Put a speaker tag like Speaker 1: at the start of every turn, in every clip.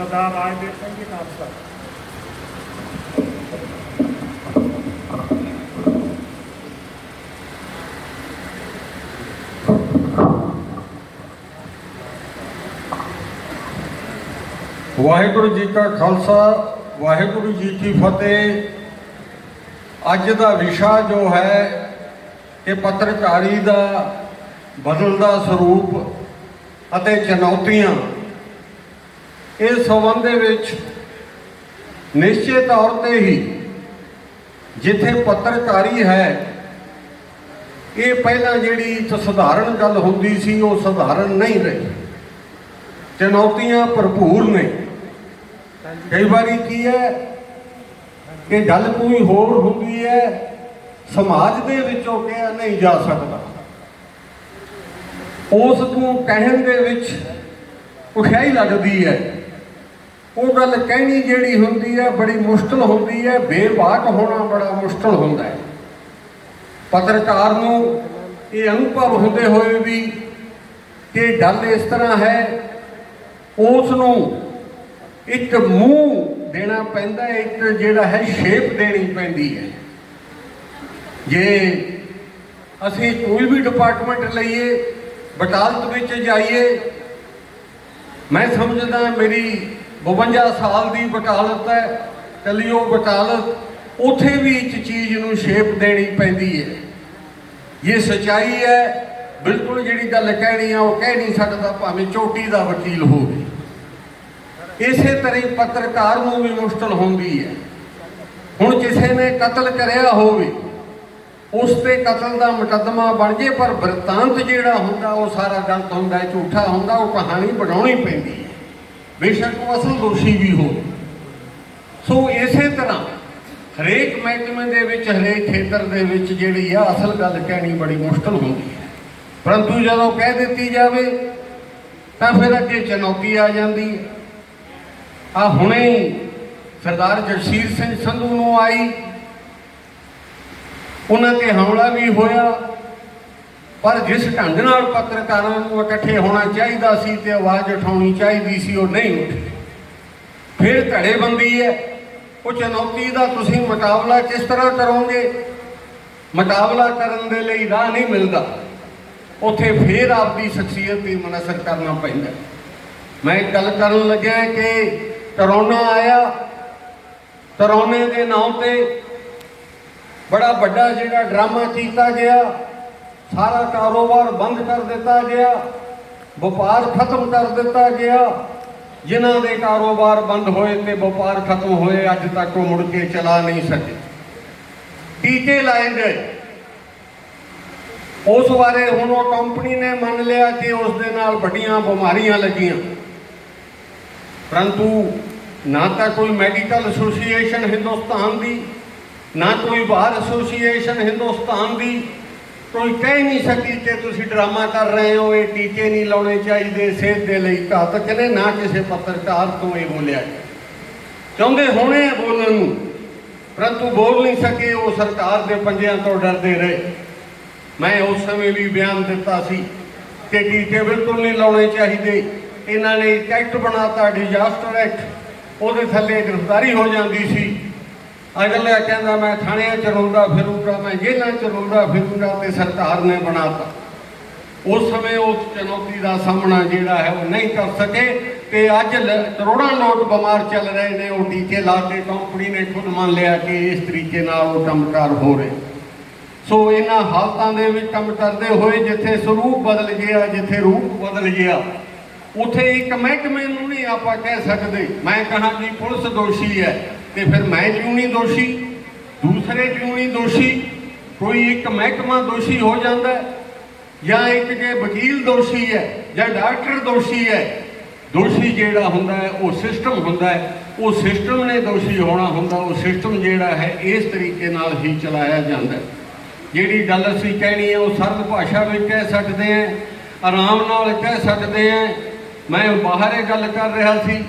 Speaker 1: ਸਰਦਾਰ ਰਾਜਦੇਵ ਸਿੰਘ ਜੀ ਖਾਲਸਾ
Speaker 2: ਵਾਹਿਗੁਰੂ ਜੀ ਕਾ ਖਾਲਸਾ, ਵਾਹਿਗੁਰੂ ਜੀ ਕੀ ਫਤਿਹ। ਅੱਜ ਦਾ ਵਿਸ਼ਾ ਜੋ ਹੈ ਕਿ ਪੱਤਰਕਾਰੀ ਦਾ ਬਦਲਦਾ ਸਰੂਪ ਅਤੇ ਚੁਣੌਤੀਆਂ ਇਸ ਸੰਬੰਧ ਦੇ ਵਿੱਚ ਨਿਸ਼ਚਿਤ ਤੌਰ ਤੇ ਹੀ ਜਿੱਥੇ ਪੱਤਰਕਾਰੀ ਹੈ, ਇਹ ਪਹਿਲਾਂ ਜਿਹੜੀ ਇੱਕ ਸਧਾਰਨ ਗੱਲ ਹੁੰਦੀ ਸੀ, ਉਹ ਸਧਾਰਨ ਨਹੀਂ ਰਹੀ। ਚੁਣੌਤੀਆਂ ਭਰਪੂਰ ਨੇ। ਕਈ ਵਾਰੀ ਕੀ ਹੈ ਕਿ ਗੱਲ ਕੋਈ ਹੋਰ ਹੁੰਦੀ ਹੈ, ਸਮਾਜ ਦੇ ਵਿੱਚੋਂ ਕਿਹਾ ਨਹੀਂ ਜਾ ਸਕਦਾ। ਉਸ ਨੂੰ ਕਹਿਣ ਦੇ ਵਿੱਚ ਉਖਿਆਈ ਲੱਗਦੀ ਹੈ। ਉਹ ਗੱਲ ਕਹਿਣੀ ਜਿਹੜੀ ਹੁੰਦੀ ਹੈ ਬੜੀ ਮੁਸ਼ਕਲ ਹੁੰਦੀ ਹੈ ਬੇਬਾਕ ਹੋਣਾ ਬੜਾ ਮੁਸ਼ਕਲ ਹੁੰਦਾ ਹੈ। ਪੱਤਰਕਾਰ ਨੂੰ ਇਹ ਅਨੁਭਵ ਹੁੰਦੇ ਹੋਏ ਵੀ ਕਿ ਗੱਲ ਇਸ ਤਰ੍ਹਾਂ ਹੈ ਉਸ ਨੂੰ ਇੱਕ ਮੂੰਹ ਦੇਣਾ ਪੈਂਦਾ ਹੈ, ਇੱਕ ਜਿਹੜਾ ਹੈ ਸ਼ੇਪ ਦੇਣੀ ਪੈਂਦੀ ਹੈ। ਜੇ ਅਸੀਂ ਕੋਈ ਵੀ ਡਿਪਾਰਟਮੈਂਟ ਲਈਏ ਵਕਾਲਤ ਵਿੱਚ ਜਾਈਏ, ਮੈਂ ਸਮਝਦਾ ਮੇਰੀ 52 ਸਾਲ ਦੀ ਵਕਾਲਤ ਹੈ ਕੱਲੀ ਉਹ ਵਕਾਲਤ, ਉਥੇ ਵੀ ਇੱਕ ਚੀਜ਼ ਨੂੰ ਸ਼ੇਪ ਦੇਣੀ ਪੈਂਦੀ ਹੈ। ਇਹ ਸਚਾਈ ਹੈ, ਬਿਲਕੁਲ ਜਿਹੜੀ ਗੱਲ ਕਹਿਣੀ ਆ, ਉਹ ਕਹਿ ਨਹੀਂ ਸਕਦਾ, ਭਾਵੇਂ ਚੋਟੀ ਦਾ ਵਕੀਲ ਹੋਵੇ। ਇਸੇ ਤਰ੍ਹਾਂ ਹੀ ਪੱਤਰਕਾਰ ਨੂੰ ਵੀ ਮੁਸ਼ਕਲ ਹੁੰਦੀ ਹੈ। ਹੁਣ ਕਿਸੇ ਨੇ ਕਤਲ ਕਰਿਆ ਹੋਵੇ, ਉਸ ਤੇ ਕਤਲ ਦਾ ਮੁਕੱਦਮਾ ਬਣ ਜੇ, ਪਰ ਵਰਤਾਂਤ ਜਿਹੜਾ ਹੁੰਦਾ, ਉਹ ਸਾਰਾ ਗਲਤ ਹੁੰਦਾ, ਝੂਠਾ ਹੁੰਦਾ, ਉਹ ਕਹਾਣੀ ਬਣਾਉਣੀ ਪੈਂਦੀ ਹੈ। ਬੇਸ਼ੱਕ ਉਹ ਅਸਲ ਦੋਸ਼ੀ ਵੀ ਹੋਵੇ ਸੋ ਇਸੇ ਤਰ੍ਹਾਂ ਹਰੇਕ ਮਹਿਕਮੇ ਦੇ ਵਿੱਚ, ਹਰੇਕ ਖੇਤਰ ਦੇ ਵਿੱਚ ਜਿਹੜੀ ਆ, ਅਸਲ ਗੱਲ ਕਹਿਣੀ ਬੜੀ ਮੁਸ਼ਕਲ ਹੁੰਦੀ ਹੈ। ਪਰੰਤੂ ਜਦੋਂ ਕਹਿ ਦਿੱਤੀ ਜਾਵੇ, ਤਾਂ ਫਿਰ ਅੱਗੇ ਚੁਣੌਤੀ ਆ ਜਾਂਦੀ ਹੈ। ਆ ਹੁਣੇ ਸਰਦਾਰ ਜਗਸੀਰ ਸਿੰਘ ਸੰਧੂ ਨੂੰ ਆਈ। ਉਹਨਾਂ ਤੇ ਹਮਲਾ ਵੀ ਹੋਇਆ। ਪਰ ਜਿਸ ਢੰਗ ਨਾਲ ਪੱਤਰਕਾਰਾਂ ਨੂੰ ਇਕੱਠੇ ਹੋਣਾ ਚਾਹੀਦਾ ਸੀ ਤੇ ਆਵਾਜ਼ ਉਠਾਉਣੀ ਚਾਹੀਦੀ ਸੀ, ਉਹ ਨਹੀਂ ਉੱਠੇ ਫਿਰ ਧੜੇਬੰਦੀ ਹੈ। ਉਹ ਚੁਣੌਤੀ ਦਾ ਤੁਸੀਂ ਮੁਕਾਬਲਾ ਕਿਸ ਤਰ੍ਹਾਂ ਕਰੋਗੇ? ਮੁਕਾਬਲਾ ਕਰਨ ਦੇ ਲਈ ਰਾਹ ਨਹੀਂ ਮਿਲਦਾ। ਉੱਥੇ ਫੇਰ ਆਪਦੀ ਸ਼ਖਸੀਅਤ ਦੀ ਮਨਸਰ ਕਰਨਾ ਪੈਂਦਾ। ਮੈਂ ਗੱਲ ਕਰਨ ਲੱਗਿਆ ਕਿ ਕਰੋਨਾ ਆਇਆ। ਕਰੋਨੇ ਦੇ ਨਾਂ ਤੇ ਬੜਾ ਵੱਡਾ ਜਿਹੜਾ ਡਰਾਮਾ ਕੀਤਾ ਗਿਆ। ਸਾਰਾ ਕਾਰੋਬਾਰ ਬੰਦ ਕਰ ਦਿੱਤਾ ਗਿਆ, ਵਪਾਰ ਖਤਮ ਕਰ ਦਿੱਤਾ ਗਿਆ। ਜਿਨ੍ਹਾਂ ਦੇ ਕਾਰੋਬਾਰ ਬੰਦ ਹੋਏ ਤੇ ਵਪਾਰ ਖਤਮ ਹੋਏ, ਅੱਜ ਤੱਕ ਉਹ ਮੁੜ ਕੇ ਚਲਾ ਨਹੀਂ ਸਕੇ। ਟੀਕੇ ਲਾਏ ਗਏ। ਉਸ ਬਾਰੇ ਹੁਣ ਉਹ ਕੰਪਨੀ ਨੇ ਮੰਨ ਲਿਆ ਕਿ ਉਸ ਦੇ ਨਾਲ ਵੱਡੀਆਂ ਬਿਮਾਰੀਆਂ ਲੱਗੀਆਂ। ਪਰੰਤੂ ਨਾ ਤਾਂ ਕੋਈ ਮੈਡੀਕਲ ਐਸੋਸੀਏਸ਼ਨ ਹਿੰਦੁਸਤਾਨ ਦੀ, ਨਾ ਕੋਈ ਬਾਹਰ ਐਸੋਸੀਏਸ਼ਨ ਹਿੰਦੁਸਤਾਨ ਦੀ ਕੋਈ ਕਹਿ ਨਹੀਂ ਸਕੀ ਕਿ ਤੁਸੀਂ ਡਰਾਮਾ ਕਰ ਰਹੇ ਹੋ, ਇਹ ਟੀਕੇ ਨਹੀਂ ਲਾਉਣੇ ਚਾਹੀਦੇ ਸਿਹਤ ਦੇ ਲਈ ਘਾਤਕ ਨੇ ਨਾ ਕਿਸੇ ਪੱਤਰਕਾਰ ਤੋਂ ਇਹ ਬੋਲਿਆ ਚਾਹੁੰਦੇ ਹੋਣੇ ਬੋਲਣ ਨੂੰ ਪਰੰਤੂ ਬੋਲ ਨਹੀਂ ਸਕੇ, ਉਹ ਸਰਕਾਰ ਦੇ ਪੰਜਿਆਂ ਤੋਂ ਡਰਦੇ ਰਹੇ। ਮੈਂ ਉਸ ਸਮੇਂ ਵੀ ਬਿਆਨ ਦਿੱਤਾ ਸੀ ਕਿ ਟੀਕੇ ਬਿਲਕੁਲ ਨਹੀਂ ਲਾਉਣੇ ਚਾਹੀਦੇ। ਇਹਨਾਂ ਨੇ ਇੱਕ ਐਕਟ ਬਣਾਤਾ, ਡਿਜ਼ਾਸਟਰ ਐਕਟ। ਉਹਦੇ ਥੱਲੇ ਗ੍ਰਿਫਤਾਰੀ ਹੋ ਜਾਂਦੀ ਸੀ। ਅਗਲਾ ਕਹਿੰਦਾ, ਮੈਂ ਥਾਣਿਆਂ ਚ ਰੋਂਦਾ ਫਿਰੂੰਗਾ, ਮੈਂ ਜੇਲ੍ਹਾਂ ਚ ਰੋਂਦਾ ਫਿਰੂੰਗਾ ਤੇ ਸਰਕਾਰ ਨੇ ਬਣਾਤਾ। ਉਸ ਸਮੇਂ ਉਸ ਚੁਣੌਤੀ ਦਾ ਸਾਹਮਣਾ ਜਿਹੜਾ ਹੈ ਉਹ ਨਹੀਂ ਕਰ ਸਕੇ ਤੇ ਅੱਜ ਲ- ਕਰੋੜਾਂ ਲੋਕ ਬਿਮਾਰ ਚੱਲ ਰਹੇ ਨੇ, ਉਹ ਟੀਕੇ ਲਾ ਕੇ ਕੰਪਨੀ ਨੇ ਖੁਦ ਮੰਨ ਲਿਆ ਕਿ ਇਸ ਤਰੀਕੇ ਨਾਲ ਉਹ ਕੰਮਕਾਰ ਹੋ ਰਹੇ। ਸੋ ਇਹਨਾਂ ਹਾਲਤਾਂ ਦੇ ਵਿੱਚ ਕੰਮ ਕਰਦੇ ਹੋਏ ਜਿੱਥੇ ਸਰੂਪ ਬਦਲ ਗਿਆ, ਜਿੱਥੇ ਰੂਪ ਬਦਲ ਗਿਆ, ਉਥੇ ਇੱਕ ਮਹਿਕਮੇ ਨੂੰ ਨਹੀਂ ਆਪਾਂ ਕਹਿ ਸਕਦੇ। ਮੈਂ ਕਹਾਂ ਕਿ ਪੁਲਿਸ ਦੋਸ਼ੀ ਹੈ। ਤੇ ਫਿਰ ਮੈਂ ਕਿਉਂ ਨਹੀਂ ਦੋਸ਼ੀ, ਦੂਸਰੇ ਕਿਉਂ ਨਹੀਂ ਦੋਸ਼ੀ, ਕੋਈ ਇੱਕ ਮਹਿਕਮਾ ਦੋਸ਼ੀ ਹੋ ਜਾਂਦਾ ਜਾਂ ਇੱਕ ਜੇ ਵਕੀਲ ਦੋਸ਼ੀ ਹੈ, ਜਾਂ ਡਾਕਟਰ ਦੋਸ਼ੀ ਹੈ, ਦੋਸ਼ੀ ਜਿਹੜਾ ਹੁੰਦਾ ਹੈ, ਉਹ ਸਿਸਟਮ ਹੁੰਦਾ ਹੈ, ਉਹ ਸਿਸਟਮ ਨੇ ਦੋਸ਼ੀ ਹੋਣਾ ਹੁੰਦਾ, ਉਹ ਸਿਸਟਮ ਜਿਹੜਾ ਹੈ, ਇਸ ਤਰੀਕੇ ਨਾਲ ਹੀ ਚਲਾਇਆ ਜਾਂਦਾ ਹੈ। ਜਿਹੜੀ ਗੱਲ ਅਸੀਂ ਕਹਿਣੀ ਹੈ, ਉਹ ਸਰਲ ਭਾਸ਼ਾ ਵਿੱਚ ਕਹਿ ਸਕਦੇ ਹਾਂ, ਆਰਾਮ ਨਾਲ ਕਹਿ ਸਕਦੇ ਹਾਂ। ਮੈਂ ਬਾਹਰ ਇਹ ਗੱਲ ਕਰ ਰਿਹਾ ਸੀ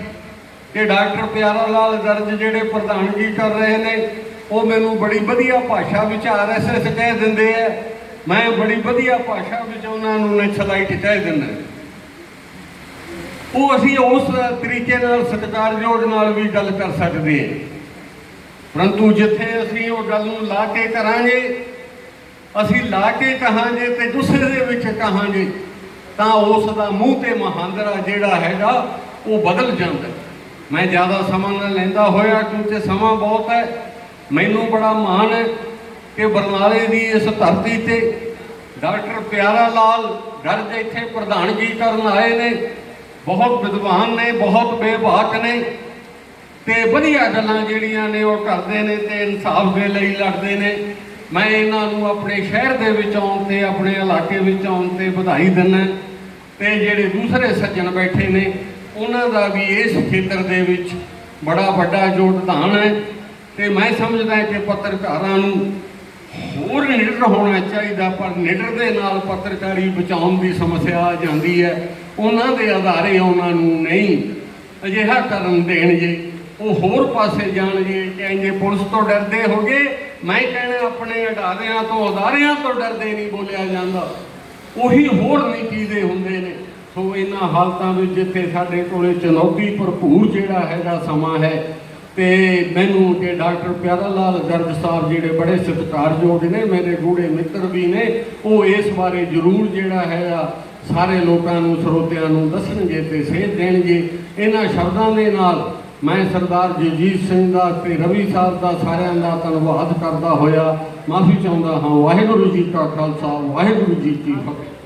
Speaker 2: ਕਿ ਡਾਕਟਰ ਪਿਆਰਾ ਲਾਲ ਦਰਜ ਜਿਹੜੇ ਪ੍ਰਧਾਨਗੀ ਕਰ ਰਹੇ ਨੇ, ਉਹ ਮੈਨੂੰ ਬੜੀ ਵਧੀਆ ਭਾਸ਼ਾ ਵਿੱਚ ਆਰਐਸਐਸ ਕਹਿ ਦਿੰਦੇ ਆ। ਮੈਂ ਬੜੀ ਵਧੀਆ ਭਾਸ਼ਾ ਵਿੱਚ ਉਹਨਾਂ ਨੂੰ ਨੈਸ਼ਨਲਾਈਟ ਕਹਿ ਦਿੰਦਾ। ਉਹ ਅਸੀਂ ਉਸ ਤਰੀਕੇ ਨਾਲ ਸਤਿਕਾਰਯੋਗ ਨਾਲ ਵੀ ਗੱਲ ਕਰ ਸਕਦੇ ਹਾਂ ਪਰੰਤੂ ਜਿੱਥੇ ਅਸੀਂ ਉਹ ਗੱਲ ਨੂੰ ਲਾ ਕੇ ਕਰਾਂਗੇ, ਅਸੀਂ ਲਾ ਕੇ ਕਹਾਂਗੇ ਤੇ ਦੂਸਰੇ ਦੇ ਵਿੱਚ ਕਹਾਂਗੇ, ਤਾਂ ਉਸ ਦਾ ਮੂੰਹ ਤੇ ਮਹਾਂਦਰਾ ਜਿਹੜਾ ਹੈਗਾ, ਉਹ ਬਦਲ ਜਾਂਦਾ। ਹੈ। ਮੈਂ ਜ਼ਿਆਦਾ ਸਮਾਂ ਨਾ ਲੈਂਦਾ ਹੋਇਆ ਕਿਉਂਕਿ ਸਮਾਂ ਬਹੁਤ ਹੈ। ਮੈਨੂੰ ਬੜਾ ਮਾਣ ਹੈ ਕਿ ਬਰਨਾਲੇ ਦੀ ਇਸ ਧਰਤੀ ਤੇ ਡਾਕਟਰ ਪਿਆਰਾ ਲਾਲ ਗਰਜ ਇੱਥੇ ਪ੍ਰਧਾਨਗੀ ਕਰਨ ਆਏ ਨੇ। ਬਹੁਤ ਵਿਦਵਾਨ ਨੇ, ਬਹੁਤ ਬੇਬਾਕ ਨੇ ਤੇ ਵਧੀਆ ਗੱਲਾਂ ਜਿਹੜੀਆਂ ਨੇ ਉਹ ਕਰਦੇ ਨੇ ਤੇ ਇਨਸਾਫ ਦੇ ਲਈ ਲੜਦੇ ਨੇ। ਮੈਂ ਇਹਨਾਂ ਨੂੰ ਆਪਣੇ ਸ਼ਹਿਰ ਦੇ ਵਿੱਚ ਆਉਣ ਤੇ, ਆਪਣੇ ਇਲਾਕੇ ਵਿੱਚ ਆਉਣ ਤੇ ਵਧਾਈ ਦਿੰਦਾ। ਤੇ ਜਿਹੜੇ ਦੂਸਰੇ ਸੱਜਣ ਬੈਠੇ ਨੇ ਉਹਨਾਂ ਦਾ ਵੀ ਇਸ ਖੇਤਰ ਦੇ ਵਿੱਚ ਬੜਾ ਵੱਡਾ ਯੋਗਦਾਨ ਹੈ ਤੇ ਮੈਂ ਸਮਝਦਾ ਕਿ ਪੱਤਰਕਾਰਾਂ ਨੂੰ ਹੋਰ ਨਿਡਰ ਹੋਣਾ ਚਾਹੀਦਾ, ਪਰ ਨਿਡਰ ਦੇ ਨਾਲ ਪੱਤਰਕਾਰੀ ਬਚਾਉਣ ਦੀ ਸਮੱਸਿਆ ਆ ਜਾਂਦੀ ਹੈ। ਉਹਨਾਂ ਦੇ ਆਧਾਰੇ ਉਹਨਾਂ ਨੂੰ ਨਹੀਂ ਅਜਿਹਾ ਕਰਨ ਦੇਣ ਜੇ ਉਹ ਹੋਰ ਪਾਸੇ ਜਾਣ ਜੇ ਕਹਿੰਗੇ ਪੁਲਿਸ ਤੋਂ ਡਰਦੇ ਹੋਗੇ। ਮੈਂ ਕਹਿਣਾ, ਆਪਣੇ ਅਦਾਰਿਆਂ ਤੋਂ ਅਦਾਰਿਆਂ ਤੋਂ ਡਰਦੇ ਨਹੀਂ ਬੋਲਿਆ ਜਾਂਦਾ। ਉਹੀ ਹੋਰ ਨੀਤੀ ਦੇ ਹੁੰਦੇ ਨੇ। ਸੋ ਇਹਨਾਂ ਹਾਲਤਾਂ ਵਿੱਚ ਜਿੱਥੇ ਸਾਡੇ ਕੋਲੇ ਚੁਣੌਤੀ ਭਰਪੂਰ ਜਿਹੜਾ ਹੈਗਾ ਸਮਾਂ ਹੈ ਤੇ ਮੈਨੂੰ ਕਿ ਡਾਕਟਰ ਪਿਆਰਾ ਲਾਲ ਗਰਗ ਸਾਹਿਬ ਜਿਹੜੇ ਬੜੇ ਸਤਿਕਾਰਯੋਗ ਨੇ, ਮੇਰੇ ਗੂੜੇ ਮਿੱਤਰ ਵੀ ਨੇ, ਉਹ ਇਸ ਬਾਰੇ ਜ਼ਰੂਰ ਜਿਹੜਾ ਹੈਗਾ ਸਾਰੇ ਲੋਕਾਂ ਨੂੰ, ਸਰੋਤਿਆਂ ਨੂੰ ਦੱਸਣਗੇ ਤੇ ਸੇਧ ਦੇਣਗੇ। ਇਹਨਾਂ ਸ਼ਬਦਾਂ ਦੇ ਨਾਲ ਮੈਂ ਸਰਦਾਰ ਜਗਜੀਤ ਸਿੰਘ ਦਾ ਤੇ ਰਵੀ ਸਾਹਿਬ ਦਾ ਸਾਰਿਆਂ ਦਾ ਧੰਨਵਾਦ ਕਰਦਾ ਹੋਇਆ। ਮਾਫੀ ਚਾਹੁੰਦਾ ਹਾਂ। ਵਾਹਿਗੁਰੂ ਜੀ ਕਾ ਖਾਲਸਾ, ਵਾਹਿਗੁਰੂ ਜੀ ਕੀ ਫਤਿਹ।